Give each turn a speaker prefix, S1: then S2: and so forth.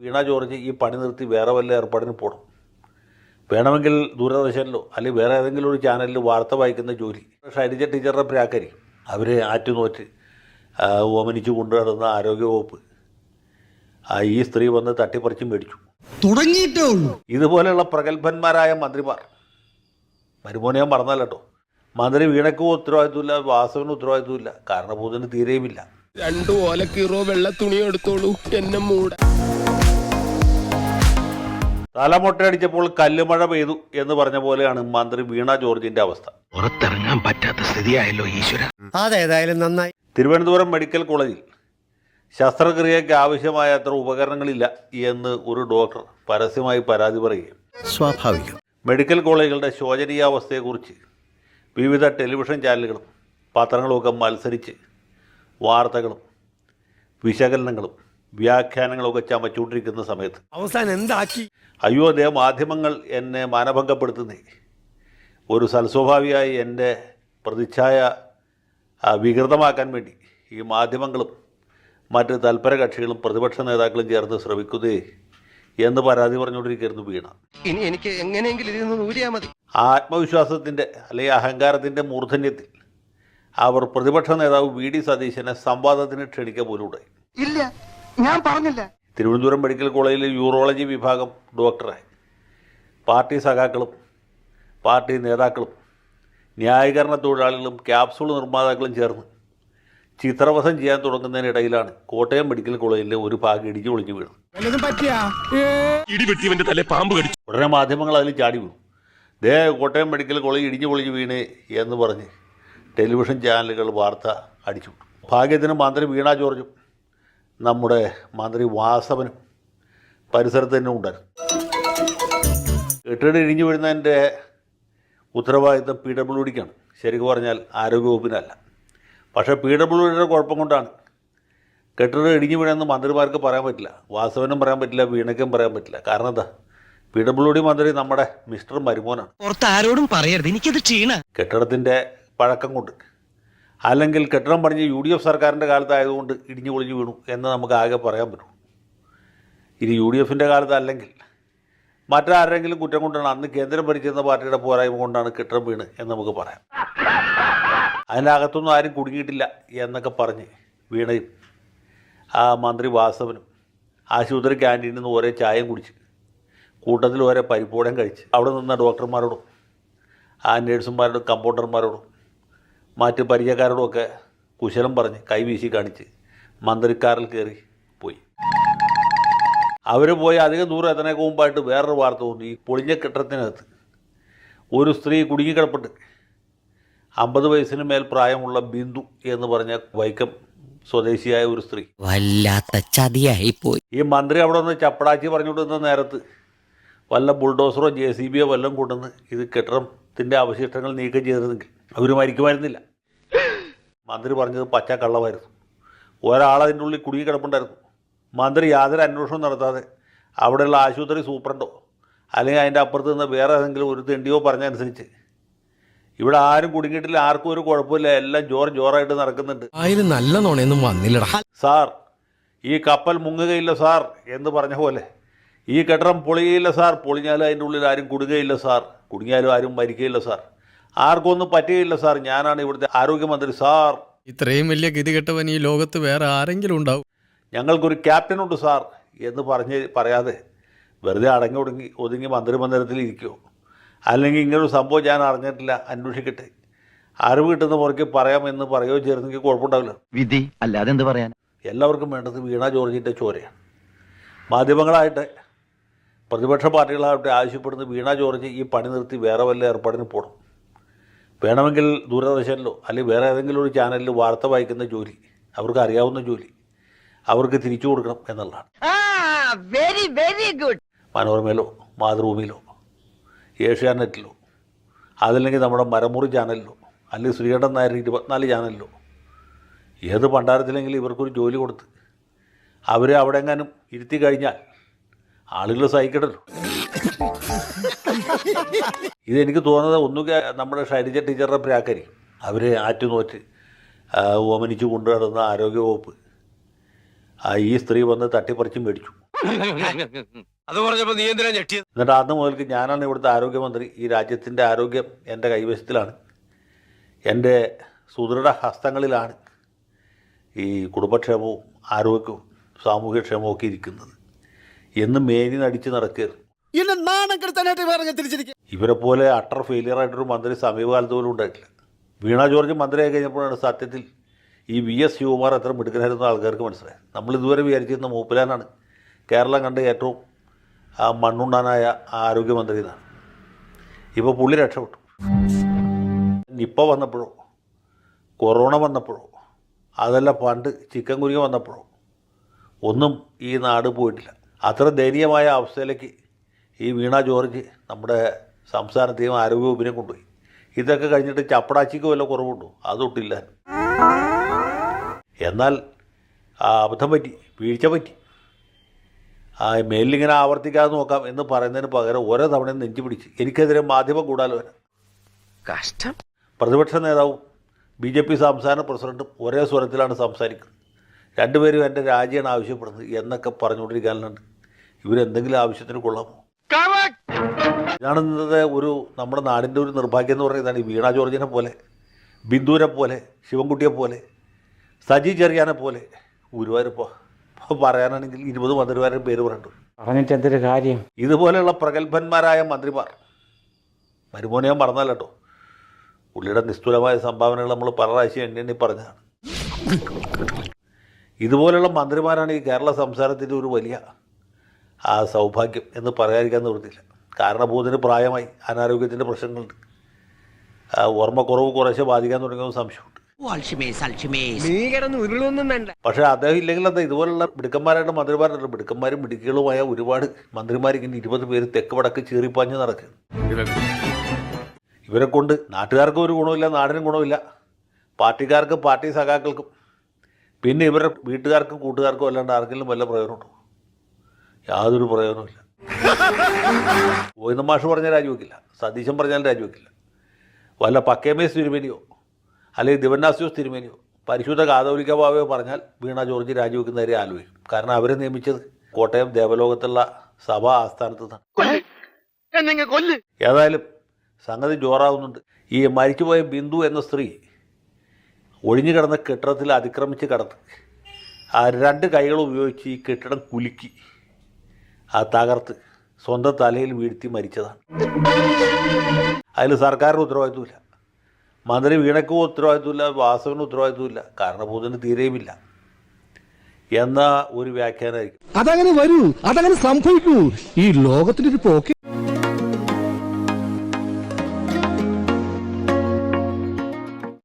S1: വീണ George ഈ പണി നിർത്തി വേറെ വല്ല ഏർപ്പാടിന് പോകണം വേണമെങ്കിൽ ദൂരദർശനിലോ അല്ലെങ്കിൽ വേറെ ഏതെങ്കിലും ഒരു ചാനലിൽ വാർത്ത വായിക്കുന്ന ജോലി. ഷൈലജ ടീച്ചറുടെ പ്രാക്കരി. അവർ ആറ്റുനോറ്റ് ഓമനിച്ച് കൊണ്ടുനടന്ന ആരോഗ്യവകുപ്പ്. ആ, ഈ സ്ത്രീ വന്ന് തട്ടിപ്പറിച്ച് മേടിച്ചു.
S2: തുടങ്ങിയിട്ടേ ഉള്ളൂ.
S1: ഇതുപോലെയുള്ള പ്രഗത്ഭന്മാരായ മന്ത്രിമാർ. മരുമോനെ ഞാൻ കേട്ടോ. മന്ത്രി വീണക്കും ഉത്തരവാദിത്വമില്ല വാസവനും ഉത്തരവാദിത്വമില്ല കാരണഭൂതന് തീരെയുമില്ല.
S3: രണ്ടു ഓലക്കീറോ വെള്ള തുണി എടുത്തോളൂ എന്നെ മൂട
S1: തലമൊട്ടയടിച്ചപ്പോൾ കല്ലുമഴ പെയ്തു എന്ന് പറഞ്ഞ പോലെയാണ് മന്ത്രി വീണ ജോർജിന്റെ അവസ്ഥ.
S4: പുറത്തിറങ്ങാൻ പറ്റാത്ത സ്ഥിതിയായല്ലോ ഈശ്വര.
S2: അതേതായാലും നന്നായി.
S1: തിരുവനന്തപുരം മെഡിക്കൽ കോളേജിൽ ശസ്ത്രക്രിയയ്ക്ക് ആവശ്യമായ അത്ര ഉപകരണങ്ങളില്ല എന്ന് ഒരു ഡോക്ടർ പരസ്യമായി പരാതി പറയുകയും.
S2: സ്വാഭാവികം.
S1: മെഡിക്കൽ കോളേജുകളുടെ ശോചനീയാവസ്ഥയെക്കുറിച്ച് വിവിധ ടെലിവിഷൻ ചാനലുകളും പത്രങ്ങളുമൊക്കെ മത്സരിച്ച് വാർത്തകളും വിശകലനങ്ങളും വ്യാഖ്യാനങ്ങളൊക്കെ ചമച്ചുകൊണ്ടിരിക്കുന്ന സമയത്ത്.
S2: അവസാനം എന്താക്കി?
S1: അയ്യോ അതേ മാധ്യമങ്ങൾ എന്നെ മാനഭംഗപ്പെടുത്തുന്നേ. ഒരു സൽസ്വഭാവിയായി എന്റെ പ്രതിച്ഛായ വികൃതമാക്കാൻ വേണ്ടി ഈ മാധ്യമങ്ങളും മറ്റ് തൽപര കക്ഷികളും പ്രതിപക്ഷ നേതാക്കളും ചേർന്ന് ശ്രമിക്കുന്നേ എന്ന് പരാതി പറഞ്ഞുകൊണ്ടിരിക്കുന്നു വീണ.
S4: ഇനി എനിക്ക് എങ്ങനെയെങ്കിലും ഇതിൽ നിന്ന് ഊരിയാ മതി.
S1: ആത്മവിശ്വാസത്തിന്റെ അല്ലെങ്കിൽ അഹങ്കാരത്തിന്റെ മൂർധന്യത്തിൽ അവർ പ്രതിപക്ഷ നേതാവ് വി. ഡി. സതീശനെ സംവാദത്തിന് ക്ഷണിക്കുക പോലും ഉണ്ടായി.
S4: ഇല്ല. ഞാൻ പറഞ്ഞില്ല.
S1: തിരുവനന്തപുരം മെഡിക്കൽ കോളേജിലെ യൂറോളജി വിഭാഗം ഡോക്ടറെ പാർട്ടി സഖാക്കളും പാർട്ടി നേതാക്കളും ന്യായീകരണ തൊഴിലാളികളും ക്യാപ്സൂൾ നിർമ്മാതാക്കളും ചേർന്ന് ചിത്രവധം ചെയ്യാൻ തുടങ്ങുന്നതിനിടയിലാണ് കോട്ടയം മെഡിക്കൽ കോളേജിലെ ഒരു ഭാഗം ഇടിച്ചു ഒളിഞ്ഞു വീണത്. ഉടനെ മാധ്യമങ്ങൾ അതിൽ ചാടി വീണു. ദേ കോട്ടയം മെഡിക്കൽ കോളേജ് ഇടിഞ്ഞു പൊളിഞ്ഞു വീണ് എന്ന് പറഞ്ഞ് ടെലിവിഷൻ ചാനലുകൾ വാർത്ത അടിച്ചു. ഭാഗ്യത്തിന് മന്ത്രി വീണ ജോർജും നമ്മുടെ മന്ത്രി വാസവനും പരിസരത്ത് തന്നെ ഉണ്ടായിരുന്നു. കെട്ടിടം ഇടിഞ്ഞു വീഴുന്നതിന്റെ ഉത്തരവാദിത്തം പി ഡബ്ല്യു ഡിക്കാണ്. ശരിക്കും പറഞ്ഞാൽ ആരോഗ്യവകുപ്പിനല്ല. പക്ഷേ പി ഡബ്ല്യു ഡിയുടെ കുഴപ്പം കൊണ്ടാണ്. കെട്ടിടം ഇടിഞ്ഞു വീണെന്ന് മന്ത്രിമാർക്ക് പറയാൻ പറ്റില്ല. വാസവനും പറയാൻ പറ്റില്ല വീണയ്ക്കും പറയാൻ പറ്റില്ല. കാരണം എന്താ? പി ഡബ്ല്യു ഡി മന്ത്രി നമ്മുടെ മിസ്റ്റർ മരുമോനാണ്.
S5: പുറത്ത് ആരോടും പറയരുത്. എനിക്കത് ക്ഷീണ
S1: കെട്ടിടത്തിന്റെ പഴക്കം കൊണ്ട് അല്ലെങ്കിൽ കെട്ടിടം പണിഞ്ഞ് യു ഡി എഫ് സർക്കാരിന്റെ കാലത്തായതുകൊണ്ട് ഇടിഞ്ഞു പൊളിഞ്ഞു വീണു എന്ന് നമുക്ക് ആകെ പറയാൻ പറ്റും. ഇനി യു ഡി എഫിന്റെ കാലത്ത് അല്ലെങ്കിൽ മറ്റാരെങ്കിലും കുറ്റം കൊണ്ടാണ് അന്ന് കേന്ദ്രം ഭരിച്ചിരുന്ന പാർട്ടിയുടെ പോരായ്മ കൊണ്ടാണ് കെട്ടിടം വീണ് എന്ന് നമുക്ക് പറയാം. അതിനകത്തൊന്നും ആരും കുടുങ്ങിയിട്ടില്ല എന്നൊക്കെ പറഞ്ഞ് വീണയും ആ മന്ത്രി വാസവനും ആശുപത്രി ക്യാന്റീനിൽ നിന്ന് ഓരോ ചായയും കുടിച്ച് കൂട്ടത്തിൽ ഓരോ പരിപ്പോടം കഴിച്ച് അവിടെ നിന്ന ഡോക്ടർമാരോടും ആ നേഴ്സുമാരോടും കമ്പൗണ്ടർമാരോടും മറ്റ് പരിചയക്കാരോടുമൊക്കെ കുശലം പറഞ്ഞ് കൈവീശി കാണിച്ച് മന്ത്രിക്കാറിൽ കയറി പോയി. അവർ പോയി അധികം ദൂരം എത്തണേക്ക് മുമ്പായിട്ട് വേറൊരു വാർത്ത തോന്നി ഈ പൊളിഞ്ഞ കെട്ടിടത്തിനകത്ത് ഒരു സ്ത്രീ കുടുങ്ങിക്കിടപ്പുണ്ട് അമ്പത് വയസ്സിന് മേൽ പ്രായമുള്ള ബിന്ദു എന്ന് പറഞ്ഞ വൈക്കം സ്വദേശിയായ ഒരു സ്ത്രീ.
S5: വല്ലാത്ത ചതിയായി പോയി.
S1: ഈ മന്ത്രി അവിടെ നിന്ന് ചപ്പടാച്ചി പറഞ്ഞുകൊണ്ടിരുന്ന നേരത്ത് വല്ല ബുൾഡോസറോ ജെ സി ബിയോ വല്ലതും കൊണ്ടുവന്ന് ഇത് കെട്ടിടത്തിന്റെ അവശിഷ്ടങ്ങൾ നീക്കം ചെയ്തിരുന്നെങ്കിൽ അവർ മരിക്കുമായിരുന്നില്ല. മന്ത്രി പറഞ്ഞത് പച്ച കള്ളമായിരുന്നു ഒരാളതിന്റെ ഉള്ളിൽ കുടുങ്ങി കിടപ്പുണ്ടായിരുന്നു. മന്ത്രി യാതൊരു അന്വേഷണവും നടത്താതെ അവിടെയുള്ള ആശുപത്രി സൂപ്രണ്ടോ അല്ലെങ്കിൽ അതിന്റെ അപ്പുറത്ത് നിന്ന് വേറെ ഏതെങ്കിലും ഒരു തെണ്ടിയോ പറഞ്ഞനുസരിച്ച് ഇവിടെ ആരും കുടുങ്ങിയിട്ടില്ല ആർക്കും ഒരു കുഴപ്പമില്ല എല്ലാം ജോർ ജോറായിട്ട് നടക്കുന്നുണ്ട്.
S6: നല്ല നോണയൊന്നും വന്നില്ലടാ.
S1: സാർ ഈ കപ്പൽ മുങ്ങുകയില്ല സാർ എന്ന് പറഞ്ഞ പോലെ ഈ കെട്ടിടം പൊളിയുകയില്ല സാർ പൊളിഞ്ഞാലും അതിന്റെ ഉള്ളിൽ ആരും കുടുങ്ങുകയില്ല സാർ കുടുങ്ങിയാലും ആരും മരിക്കുകയില്ല സാർ. ആർക്കും ഒന്നും പറ്റുകയില്ല സാർ. ഞാനാണ് ഇവിടുത്തെ ആരോഗ്യമന്ത്രി സാർ.
S6: ഇത്രയും വലിയ ഗതികെട്ടവൻ ഈ ലോകത്ത് വേറെ ആരെങ്കിലും ഉണ്ടാവും?
S1: ഞങ്ങൾക്കൊരു ക്യാപ്റ്റനുണ്ട് സാർ എന്ന് പറഞ്ഞ് പറയാതെ വെറുതെ അടങ്ങി ഒടുങ്ങി ഒതുങ്ങി മന്ത്രിമന്ദിരത്തിൽ ഇരിക്കുമോ അല്ലെങ്കിൽ ഇങ്ങനൊരു സംഭവം ഞാൻ അറിഞ്ഞിട്ടില്ല. അന്വേഷിക്കട്ടെ. അറിവ് കിട്ടുന്ന പുറകെ പറയാമെന്ന് പറയുകയോ ചേർന്നെങ്കിൽ കുഴപ്പമുണ്ടാവില്ല.
S4: വിധി അല്ലാതെ എന്ത് പറയാൻ?
S1: എല്ലാവർക്കും വേണ്ടത് വീണ ജോർജിന്റെ ചോരയാണ്. മാധ്യമങ്ങളായിട്ട് പ്രതിപക്ഷ പാർട്ടികളായിട്ട് ആവശ്യപ്പെടുന്ന വീണ ജോർജ് ഈ പണി നിർത്തി വേറെ വല്ല ഏർപ്പാടിന് പോകണം വേണമെങ്കിൽ ദൂരദർശനിലോ അല്ലെങ്കിൽ വേറെ ഏതെങ്കിലും ഒരു ചാനലിൽ വാർത്ത വായിക്കുന്ന ജോലി അവർക്ക് അറിയാവുന്ന ജോലി അവർക്ക് തിരിച്ചു കൊടുക്കണം എന്നുള്ളതാണ്.
S7: വെരി വെരി ഗുഡ്
S1: മനോരമയിലോ മാതൃഭൂമിയിലോ ഏഷ്യാനെറ്റിലോ അതല്ലെങ്കിൽ നമ്മുടെ മരമുറി ചാനലിലോ അല്ലെങ്കിൽ ശ്രീകണ്ഠൻ നായർ ഇരുപത്തിനാല് ചാനലിലോ ഏത് പണ്ടാരത്തിലെങ്കിലും ഇവർക്കൊരു ജോലി കൊടുത്ത് അവരെ അവിടെ എങ്ങാനും ഇരുത്തി കഴിഞ്ഞാൽ ആളുകൾ ഇതെനിക്ക് തോന്നുന്നത് ഒന്നുകിൽ നമ്മുടെ ഷൈലജ ടീച്ചറുടെ പ്രാക്കരി അവർ ആറ്റുനോറ്റ് ഓമനിച്ച് ഓമനിച്ചു കൊണ്ടു നടന്ന ആരോഗ്യവകുപ്പ്. ആ, ഈ സ്ത്രീ വന്ന് തട്ടിപ്പറിച്ചും മേടിച്ചു.
S2: അത് പറഞ്ഞപ്പോൾ നീ എന്തിനാ ഞെട്ടിയത്?
S1: എന്നിട്ട് അന്ന് മുതൽക്ക് ഞാനാണ് ഇവിടുത്തെ ആരോഗ്യമന്ത്രി. ഈ രാജ്യത്തിന്റെ ആരോഗ്യം എന്റെ കൈവശത്തിലാണ്. എന്റെ സുദൃഢ ഹസ്തങ്ങളിലാണ് ഈ കുടുംബക്ഷേമവും ആരോഗ്യവും സാമൂഹ്യക്ഷേമവും ഒക്കെ ഇരിക്കുന്നത്. എന്ന് മേനി നടിച്ച് നടക്കുകയായിരുന്നു
S2: എന്നെ നാണം കെടുത്താനായിട്ട് വേറെ തിരിച്ചിരിക്കും
S1: ഇവരെ പോലെ അട്ടർ ഫെയിലിയർ ആയിട്ടൊരു മന്ത്രി സമീപകാലത്ത് പോലും ഉണ്ടായിട്ടില്ല. വീണ ജോർജ് മന്ത്രിയായി കഴിഞ്ഞപ്പോഴാണ് സത്യത്തിൽ ഈ വി എസ് ശിവകുമാർ എത്ര മിടുക്കനായിരുന്ന ആൾക്കാർക്ക് മനസ്സിലായത്. നമ്മൾ ഇതുവരെ വിചാരിച്ചിരുന്ന മൂപ്പിലാനാണ്. കേരളം കണ്ട ഏറ്റവും ആ, മണ്ണുണ്ണാനായ ആരോഗ്യമന്ത്രി എന്നാണ്. ഇപ്പോൾ പുള്ളി രക്ഷപ്പെട്ടു. നിപ്പ വന്നപ്പോഴോ കൊറോണ വന്നപ്പോഴോ അതല്ല പണ്ട് ചിക്കൻ കുരുങ്ങ വന്നപ്പോഴോ ഒന്നും ഈ നാട് പോയിട്ടില്ല. അത്ര ദയനീയമായ അവസ്ഥയിലേക്ക് ഈ വീണ ജോർജ് നമ്മുടെ സംസ്ഥാനത്തെയും ആരോഗ്യവകുപ്പിനെ കൊണ്ടുപോയി. ഇതൊക്കെ കഴിഞ്ഞിട്ട് ചപ്പടാച്ചിക്ക് വല്ല കുറവുണ്ടോ? അതൊട്ടില്ല എന്നാൽ ആ അബദ്ധം പറ്റി വീഴ്ച പറ്റി. ആ മേലിങ്ങനെ ആവർത്തിക്കാതെ നോക്കാം എന്ന് പറയുന്നതിന് പകരം ഓരോ തവണയും നെഞ്ചു പിടിച്ച് എനിക്കെതിരെ മാധ്യമ കൂടാലോ?
S4: കഷ്ടം.
S1: പ്രതിപക്ഷ നേതാവും ബി ജെ പി സംസ്ഥാന പ്രസിഡന്റും ഒരേ സ്വരത്തിലാണ് സംസാരിക്കുന്നത്. രണ്ടുപേരും എന്റെ രാജിയാണ് ആവശ്യപ്പെടുന്നത് എന്നൊക്കെ പറഞ്ഞുകൊണ്ടിരിക്കാനുണ്ട്. ഇവരെന്തെങ്കിലും ആവശ്യത്തിന് കൊള്ളാമോ? ഇതാണ് ഇന്നത്തെ ഒരു നമ്മുടെ നാടിന്റെ ഒരു നിർഭാഗ്യം എന്ന് പറയുന്നതാണ് ഈ വീണ ജോർജിനെ പോലെ ബിന്ദുവിനെ പോലെ ശിവൻകുട്ടിയെ പോലെ സജി ചെറിയാനെ പോലെ. ഗുരുവായൂരിപ്പോൾ പറയാനാണെങ്കിൽ ഇരുപത് മന്ത്രിമാരുടെ പേര് പറഞ്ഞു
S8: പറഞ്ഞിട്ട്. എന്തൊരു കാര്യം?
S1: ഇതുപോലെയുള്ള പ്രഗത്ഭന്മാരായ മന്ത്രിമാർ മരുമോനെ ഞാൻ പറഞ്ഞല്ല കേട്ടോ. പുള്ളിയുടെ നിസ്തുലമായ സംഭാവനകൾ നമ്മൾ പല പ്രാവശ്യം എണ്ണി എണ്ണി പറഞ്ഞതാണ്. ഇതുപോലെയുള്ള മന്ത്രിമാരാണ് ഈ കേരള സംസ്ഥാനത്തിന്റെ ഒരു വലിയ ആ സൗഭാഗ്യം എന്ന് പറയാതിരിക്കാൻ നിവൃത്തിയില്ല. കാരണഭൂതിന് പ്രായമായി. അനാരോഗ്യത്തിന്റെ പ്രശ്നങ്ങളുണ്ട്. ആ ഓർമ്മക്കുറവ് കുറേശ്ശെ ബാധിക്കാൻ തുടങ്ങിയ സംശയമുണ്ട്. പക്ഷേ അദ്ദേഹം ഇല്ലെങ്കിൽ എന്താ ഇതുപോലുള്ള മിടുക്കന്മാരായിട്ട് മന്ത്രിമാരുണ്ട് മിടുക്കന്മാരും മിടുക്കികളുമായ ഒരുപാട് മന്ത്രിമാർ ഇങ്ങനെ ഇരുപത് പേര് തെക്ക് വടക്ക് ചീറിപ്പാഞ്ഞ് നടക്കുക ഇവരെ കൊണ്ട് നാട്ടുകാർക്കും ഒരു ഗുണമില്ല നാടിനും ഗുണമില്ല പാർട്ടിക്കാർക്കും പാർട്ടി സഖാക്കൾക്കും. പിന്നെ ഇവരുടെ വീട്ടുകാർക്കും കൂട്ടുകാർക്കും അല്ലാണ്ട് ആർക്കെങ്കിലും വല്ല പ്രയോജനമുണ്ടോ? യാതൊരു പ്രയോജനമില്ല ഗോവിന്ദ മാഷ് പറഞ്ഞാൽ രാജിവെക്കില്ല. സതീശൻ പറഞ്ഞാൽ രാജിവെക്കില്ല. വല്ല പക്കേമേസ് തിരുമേനിയോ? അല്ലെങ്കിൽ ദിവന്നാസ്യോസ് തിരുമേനിയോ? പരിശുദ്ധ കാതോലിക്ക ബാവയോ പറഞ്ഞാൽ വീണ ജോർജ് രാജിവെക്കുന്ന കാര്യം ആലോചിക്കും. കാരണം അവരെ നിയമിച്ചത് കോട്ടയം ദേവലോകത്തുള്ള സഭാ ആസ്ഥാനത്ത് നിന്നാണ് ഏതായാലും സംഗതി ജോറാവുന്നുണ്ട് ഈ മരിച്ചുപോയ ബിന്ദു എന്ന സ്ത്രീ ഒഴിഞ്ഞു കിടന്ന കെട്ടിടത്തിൽ അതിക്രമിച്ച് കടന്ന് ആ രണ്ട് കൈകൾ ഉപയോഗിച്ച് ഈ കെട്ടിടം കുലുക്കി. ആ തകർത്ത് സ്വന്തം തലയിൽ വീഴ്ത്തി മരിച്ചതാണ്. അതിൽ സർക്കാരിന് ഉത്തരവാദിത്വമില്ല. മന്ത്രി വീണക്കും ഉത്തരവാദിത്വമില്ല വാസവിന് ഉത്തരവാദിത്വമില്ല. കാരണഭൂതന് തീരെയുമില്ല. എന്ന ഒരു വ്യാഖ്യാനമായിരിക്കും.
S2: അതങ്ങനെ വരൂ അതങ്ങനെ സംഭവിക്കൂ. ഈ ലോകത്തിന്റെ ഒരു പോക്ക്